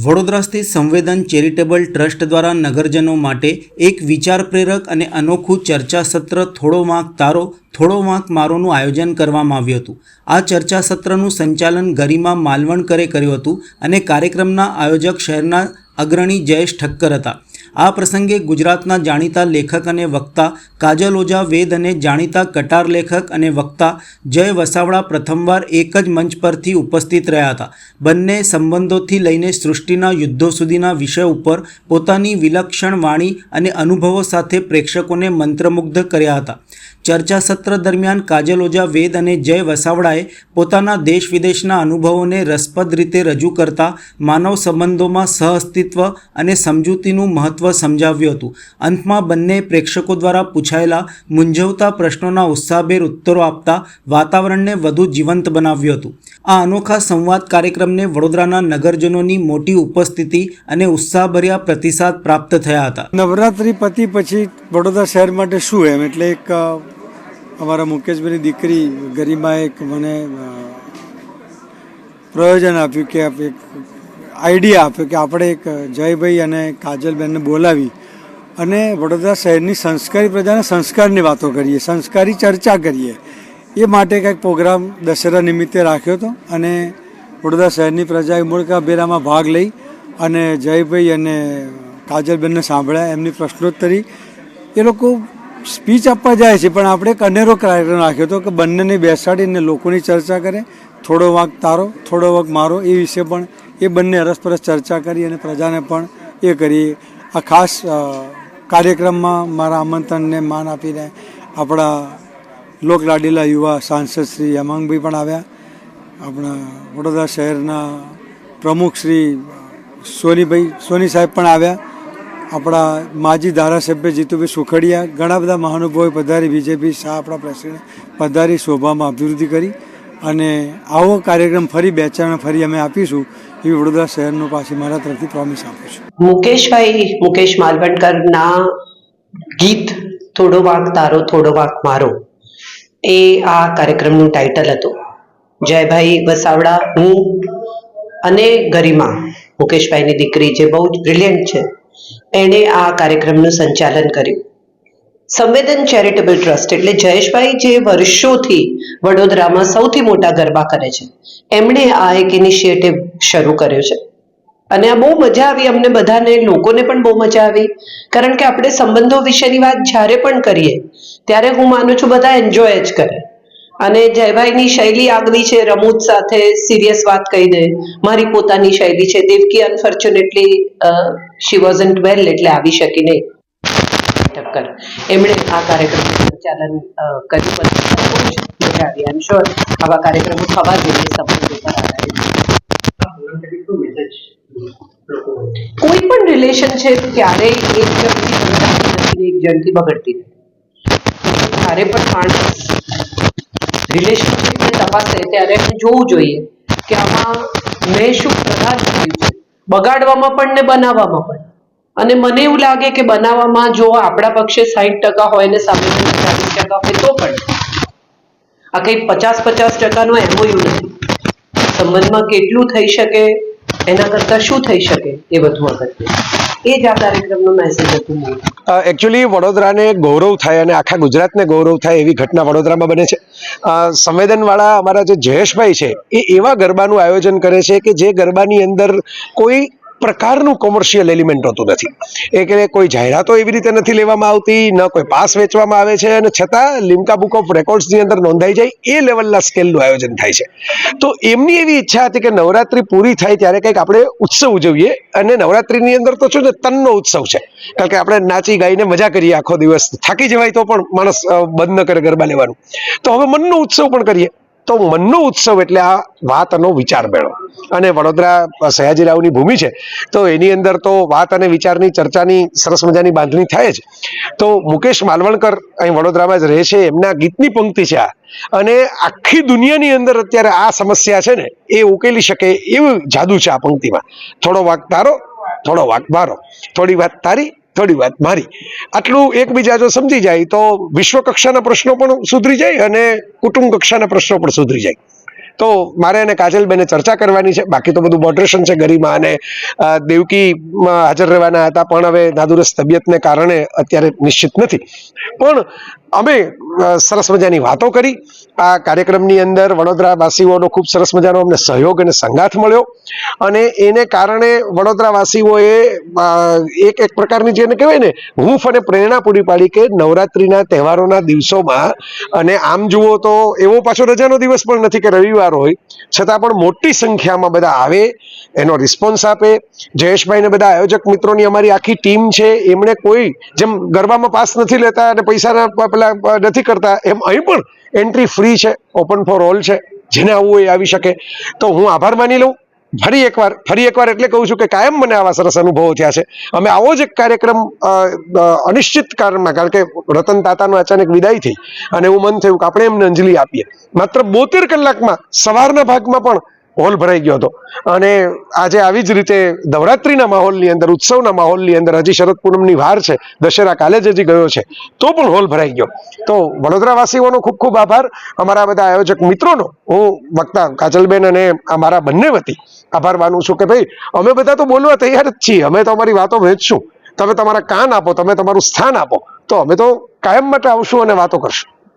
વડોદરા સ્થિત સંવેદન charitable trust દ્વારા નગરજનો માટે એક વિચાર પ્રેરક અને અનોખું ચર્ચા સત્ર થોડો વાંક તારો થોડો વાંક મારોનું આયોજન કરવામાં આવ્યું હતું. આ ચર્ચા સત્રનું સંચાલન ગરિમા માલવણકરે કર્યું હતું અને કાર્યક્રમના આયોજક શહેરના અગ્રણી જયેશ ઠક્કર હતા. આ પ્રસંગે ગુજરાતના જાણીતા લેખક અને વક્તા કાજલ ઓઝા વેદ અને જાણીતા કટાર લેખક અને વક્તા જય વસાવડા પ્રથમવાર એક જ મંચ પરથી ઉપસ્થિત રહ્યા હતા. બંને સંબંધોથી લઈને સૃષ્ટિના યુદ્ધો સુધીના વિષય ઉપર પોતાની વિલક્ષણ વાણી અને અનુભવો સાથે પ્રેક્ષકોને મંત્રમુગ્ધ કર્યા હતા. ચર્ચા સત્ર દરમિયાન કાજલ ઓઝા વેદ અને જય વસાવડાએ પોતાના દેશ વિદેશના અનુભવોને રસપ્રદ રીતે રજૂ કરતા માનવ સંબંધોમાં સહઅસ્તિત્વ અને સમજૂતીનું મહત્ત્વ સમજાવ્યું હતું. અંતમાં બંને પ્રેક્ષકો દ્વારા પૂછાયેલા મૂંઝવતા પ્રશ્નોના ઉત્સાહભેર ઉત્તરો આપતા વાતાવરણને વધુ જીવંત બનાવ્યું હતું. આ અનોખા સંવાદ કાર્યક્રમને વડોદરાના નગરજનોની મોટી ઉપસ્થિતિ અને ઉત્સાહભર્યા પ્રતિસાદ પ્રાપ્ત થયા હતા. નવરાત્રિ પતિ પછી વડોદરા શહેર માટે શું એમ? એટલે એક અમારા મુકેશભાઈની દીકરી ગરિમાએ એક મને પ્રયોજન આપ્યું કે એક આઈડિયા આપ્યો કે આપણે એક જયભાઈ અને કાજલબેનને બોલાવી અને વડોદરા શહેરની સંસ્કારી પ્રજાના સંસ્કારની વાતો કરીએ, સંસ્કારી ચર્ચા કરીએ. એ માટે કંઈક પ્રોગ્રામ દશેરા નિમિત્તે રાખ્યો હતો અને વડોદરા શહેરની પ્રજાએ મૂળકાભેરામાં ભાગ લઈ અને જયભાઈ અને કાજલબેનને સાંભળ્યા, એમની પ્રશ્નોત્તરી. એ લોકો સ્પીચ આપવા જાય છે, પણ આપણે એક અનેરો કાર્યક્રમ રાખ્યો હતો કે બંનેને બેસાડીને લોકોની ચર્ચા કરે, થોડો વાંક તારો, થોડો વાંક મારો, એ વિશે પણ એ બંને અરસપરસ ચર્ચા કરી અને પ્રજાને પણ એ કરી. આ ખાસ કાર્યક્રમમાં મારા આમંત્રણને માન આપીને આપણા લોકલાડીલા યુવા સાંસદ શ્રી હેમાંગભાઈ પણ આવ્યા. આપણા વડોદરા શહેરના પ્રમુખ શ્રી સોનીભાઈ, સોની સાહેબ પણ આવ્યા. આપણા માજી ધારાસભ્ય જીતુભાઈ સુખડિયા ઘણા બધા મહાનુભાવોએ પધારી, બીજેપી શાહ આપણા પ્રેસિડેન્ટ પધારી, શોભામાં અભિવૃદ્ધિ કરી અને આવો કાર્યક્રમ ફરી બે ચાર ફરી અમે આપીશું એવી વડોદરા શહેરનું પાછી મારા તરફથી પ્રોમિસ આપું છું. મુકેશભાઈ, મુકેશ માલવણકરના ગીત થોડો વાંક તારો, થોડો વાંક મારો. એ આ કાર્યક્રમનું ટાઇટલ હતું. જયભાઈ વસાવડા, હું અને ગરિમા મુકેશભાઈની દીકરી જે બહુ જ બ્રિલિયન્ટ છે. એણે આ કાર્યક્રમનું સંચાલન કર્યું. સંવેદન ચેરિટેબલ ટ્રસ્ટ એટલે જયેશભાઈ જે વર્ષોથી વડોદરામાં સૌથી મોટા ગરબા કરે છે. એમણે આ એક ઇનિશિયેટિવ શરૂ કર્યો છે. અને આ બહુ મજા આવી, અમને બધાને, લોકોને પણ બહુ મજા આવી. કારણ કે આપણે સંબંધો વિશેની વાત જ્યારે પણ કરીએ, ત્યારે હું માનું છું બધા એન્જોય જ કરે. અને જયભાઈની શૈલી આગવી છે, રમૂજ સાથે સિરિયસ વાત કહી દે. મારી પોતાની શૈલી છે. Devaki unfortunately she wasn't well એટલે આવી શકી નહીં. ઠક્કર એમણે આ કાર્યક્રમનું સંચાલન કર્યું મજા આવી એમ શ્યોર આવા કાર્યક્રમો થવા જોઈએ સંબંધો ઉપર આધારિત કોઈ પણ રિલેશનશિપ ક્યારેય એક જણથી બગડતી એક જણથી બગડતી નથી. જ્યારે પણ માણસ રિલેશનશિપને તપાસે ત્યારે એને જોવું જોઈએ કે આમાં મેં શું પ્રધાન કર્યું છે. બગાડવામાં પણ ને બનાવવામાં પણ. અને મને એવું લાગે કે બનાવવામાં જો આપણા પક્ષે સાહીઠ ટકા હોય ને સામે ચાલીસ ટકા હોય તો પણ. આ કંઈ પચાસ પચાસ ટકાનો એમઓયુ નથી. સંબંધમાં કેટલું થઈ શકે, એના કરતાં શું થઈ શકે એ બધું અગત્ય એ જ આ કાર્યક્રમનો મેસેજ હતો એકચ્યુઅલી વડોદરાને ગૌરવ થાય અને આખા ગુજરાતને ગૌરવ થાય એવી ઘટના વડોદરામાં બને છે. સંવેદનવાળા અમારા જે જયેશભાઈ છે, એ એવા ગરબાનું આયોજન કરે છે કે જે ગરબાની અંદર કોઈ પ્રકારનું કોમર્શિયલ એલિમેન્ટ હોતું નથી. એ કે કોઈ જાહેરાતો એવી રીતે નથી લેવામાં આવતી, ન કોઈ પાસ વેચવામાં આવે છે અને છતાં લિમ્કા બુક ઓફ રેકોર્ડ્સની અંદર નોંધાઈ જાય, એ લેવલના સ્કેલનું આયોજન થાય છે. તો એમની એવી ઈચ્છા હતી કે નવરાત્રી પૂરી થાય ત્યારે કંઈક આપણે ઉત્સવ ઉજવીએ અને નવરાત્રિની અંદર તો શું છે, તનનો ઉત્સવ છે. કારણ કે આપણે નાચી, ગાઈને મજા કરીએ આખો દિવસ. થાકી જવાય તો પણ માણસ બંધ ન કરે ગરબા લેવાનું. તો હવે મનનો ઉત્સવ પણ કરીએ. તો મનનો ઉત્સવ એટલે આ વાતનો વિચાર મેળો. અને વડોદરા સયાજીરાવની ભૂમિ છે. તો એની અંદર તો વાત અને વિચારની ચર્ચાની સરસ મજાની બાંધણી થાય જ. તો મુકેશ માલવણકર અહીં વડોદરામાં જ રહે છે. એમના ગીતની પંક્તિ છે આ. અને આખી દુનિયાની અંદર અત્યારે આ સમસ્યા છે ને, એ ઉકેલી શકે એવું જાદુ છે આ પંક્તિમાં. થોડો વાક તારો થોડો વાક મારો. થોડી વાત તારી થોડી વાત મારી. આટલું એકબીજા જો સમજી જાય તો વિશ્વ કક્ષાના પ્રશ્નો પણ સુધરી જાય અને કુટુંબ કક્ષાના પ્રશ્નો પણ સુધરી જાય. તો મારે અને કાજલબેને ચર્ચા કરવાની છે. બાકી તો બધું મોડરેશન છે ગરિમા અને દેવકી હાજર રહેવાના હતા. પણ હવે નાદુરસ્ત તબિયતને કારણે અત્યારે નિશ્ચિત નથી. પણ અમે સરસ મજાની વાતો કરી. આ કાર્યક્રમની અંદર વડોદરાવાસીઓનો ખૂબ સરસ મજાનો અમને સહયોગ અને સંગાથ મળ્યો. અને એને કારણે વડોદરાવાસીઓએ એક એક પ્રકારની જેને કહેવાય ને, હૂંફ અને પ્રેરણા પૂરી પાડી કે નવરાત્રિના તહેવારોના દિવસોમાં, અને આમ જુઓ તો એવો પાછો રજાનો દિવસ પણ નથી કે રવિવાર હોય, છતાં પણ મોટી સંખ્યામાં બધા આવે, એનો રિસ્પોન્સ આપે. જયેશભાઈ ને બધા આયોજક મિત્રોની અમારી આખી ટીમ છે, એમણે કોઈ જેમ ગરબામાં પાસ નથી લેતા અને પૈસાના પેલા નથી કરતા, એમ અહીં પણ એન્ટ્રી ફ્રી છે ઓપન ફોર ઓલ છે, જેને આવવું એ આવી શકે. તો હું આભાર માની લઉં. ફરી એકવાર ફરી એકવાર એટલે કહું છું કે કાયમ મને આવા સરસ અનુભવો થયા છે. અમે આવો જ એક કાર્યક્રમ અનિશ્ચિત કારણમાં કારણ કે રતન તાતાનો અચાનક વિદાય થઈ અને એવું મન થયું કે આપણે એમને અંજલિ આપીએ. માત્ર બોતેર કલાકમાં, સવારના ભાગમાં પણ હોલ ભરાઈ ગયો હતો. અને આજે આવી જ રીતે નવરાત્રિના માહોલની અંદર, ઉત્સવના માહોલની અંદર હજી શરદ પૂનમની વાર છે, દશેરા કાલે જ હજી ગયો છે, તો પણ હોલ ભરાઈ ગયો. તો વડોદરાવાસીઓનો ખૂબ ખૂબ આભાર. અમારા બધા આયોજક મિત્રોનો, હું વક્તા કાજલબેન અને અમારા બંને વતી આભાર માનું છું કે ભાઈ, અમે બધા તો બોલવા તૈયાર જ છીએ. અમે તો અમારી વાતો વહેંચશું તમે તમારા કાન આપો, તમે તમારું સ્થાન આપો. તો અમે તો કાયમ માટે આવશું અને વાતો કરશું.